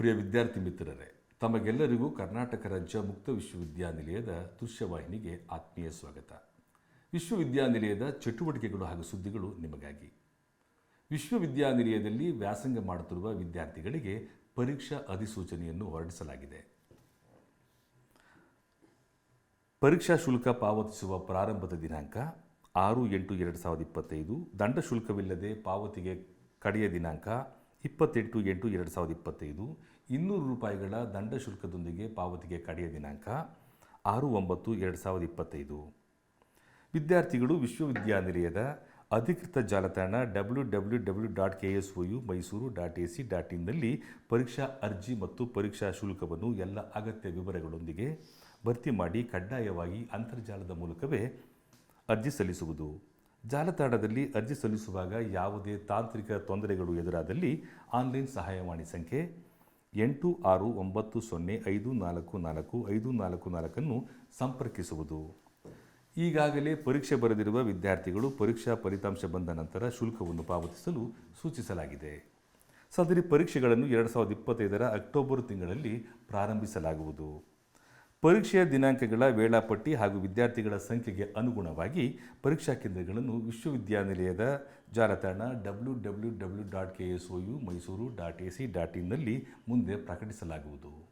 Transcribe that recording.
ಪ್ರಿಯ ವಿದ್ಯಾರ್ಥಿ ಮಿತ್ರರೇ, ತಮಗೆಲ್ಲರಿಗೂ ಕರ್ನಾಟಕ ರಾಜ್ಯ ಮುಕ್ತ ವಿಶ್ವವಿದ್ಯಾನಿಲಯದ ದೃಶ್ಯವಾಹಿನಿಗೆ ಆತ್ಮೀಯ ಸ್ವಾಗತ. ವಿಶ್ವವಿದ್ಯಾನಿಲಯದ ಚಟುವಟಿಕೆಗಳು ಹಾಗೂ ಸುದ್ದಿಗಳು ನಿಮಗಾಗಿ. ವಿಶ್ವವಿದ್ಯಾನಿಲಯದಲ್ಲಿ ವ್ಯಾಸಂಗ ಮಾಡುತ್ತಿರುವ ವಿದ್ಯಾರ್ಥಿಗಳಿಗೆ ಪರೀಕ್ಷಾ ಅಧಿಸೂಚನೆಯನ್ನು ಹೊರಡಿಸಲಾಗಿದೆ. ಪರೀಕ್ಷಾ ಶುಲ್ಕ ಪಾವತಿಸುವ ಪ್ರಾರಂಭದ ದಿನಾಂಕ ಆರು ಎಂಟು ಎರಡು ಸಾವಿರದ ಇಪ್ಪತ್ತೈದು. ದಂಡ ಶುಲ್ಕವಿಲ್ಲದೆ ಪಾವತಿಗೆ ಕಡೆಯ ದಿನಾಂಕ ಇಪ್ಪತ್ತೆಂಟು ಎಂಟು ಎರಡು ಸಾವಿರದ ಇಪ್ಪತ್ತೈದು, ಇನ್ನೂರು ರೂಪಾಯಿಗಳ ದಂಡ ಶುಲ್ಕದೊಂದಿಗೆ ಪಾವತಿಗೆ ಕಡೆಯ ದಿನಾಂಕ ಆರು ಒಂಬತ್ತು ಎರಡು ಸಾವಿರದ ಇಪ್ಪತ್ತೈದು. ವಿದ್ಯಾರ್ಥಿಗಳು ವಿಶ್ವವಿದ್ಯಾನಿಲಯದ ಅಧಿಕೃತ ಜಾಲತಾಣ W W W dot K S O U Mysuru dot A C dot ಇನ್ನಲ್ಲಿ ಪರೀಕ್ಷಾ ಅರ್ಜಿ ಮತ್ತು ಪರೀಕ್ಷಾ ಶುಲ್ಕವನ್ನು ಎಲ್ಲ ಅಗತ್ಯ ವಿವರಗಳೊಂದಿಗೆ ಭರ್ತಿ ಮಾಡಿ ಕಡ್ಡಾಯವಾಗಿ ಅಂತರ್ಜಾಲದ ಮೂಲಕವೇ ಅರ್ಜಿ ಸಲ್ಲಿಸುವುದು. ಜಾಲತಾಣದಲ್ಲಿ ಅರ್ಜಿ ಸಲ್ಲಿಸುವಾಗ ಯಾವುದೇ ತಾಂತ್ರಿಕ ತೊಂದರೆಗಳು ಎದುರಾದಲ್ಲಿ ಆನ್ಲೈನ್ ಸಹಾಯವಾಣಿ ಸಂಖ್ಯೆ ಎಂಟು ಆರು ಒಂಬತ್ತು ಸೊನ್ನೆ ಐದು ನಾಲ್ಕು ನಾಲ್ಕು ಐದು ನಾಲ್ಕು ನಾಲ್ಕನ್ನು ಸಂಪರ್ಕಿಸುವುದು. ಈಗಾಗಲೇ ಪರೀಕ್ಷೆ ಬರೆದಿರುವ ವಿದ್ಯಾರ್ಥಿಗಳು ಪರೀಕ್ಷಾ ಫಲಿತಾಂಶ ಬಂದ ನಂತರ ಶುಲ್ಕವನ್ನು ಪಾವತಿಸಲು ಸೂಚಿಸಲಾಗಿದೆ. ಸದರಿ ಪರೀಕ್ಷೆಗಳನ್ನು ಎರಡು ಸಾವಿರದ ಇಪ್ಪತ್ತೈದರ ಅಕ್ಟೋಬರ್ ತಿಂಗಳಲ್ಲಿ ಪ್ರಾರಂಭಿಸಲಾಗುವುದು. ಪರೀಕ್ಷೆಯ ದಿನಾಂಕಗಳ ವೇಳಾಪಟ್ಟಿ ಹಾಗೂ ವಿದ್ಯಾರ್ಥಿಗಳ ಸಂಖ್ಯೆಗೆ ಅನುಗುಣವಾಗಿ ಪರೀಕ್ಷಾ ಕೇಂದ್ರಗಳನ್ನು ವಿಶ್ವವಿದ್ಯಾನಿಲಯದ ಜಾಲತಾಣ W W W dot K S O U Mysuru dot A C dot ಇನ್ನಲ್ಲಿ ಮುಂದೆ ಪ್ರಕಟಿಸಲಾಗುವುದು.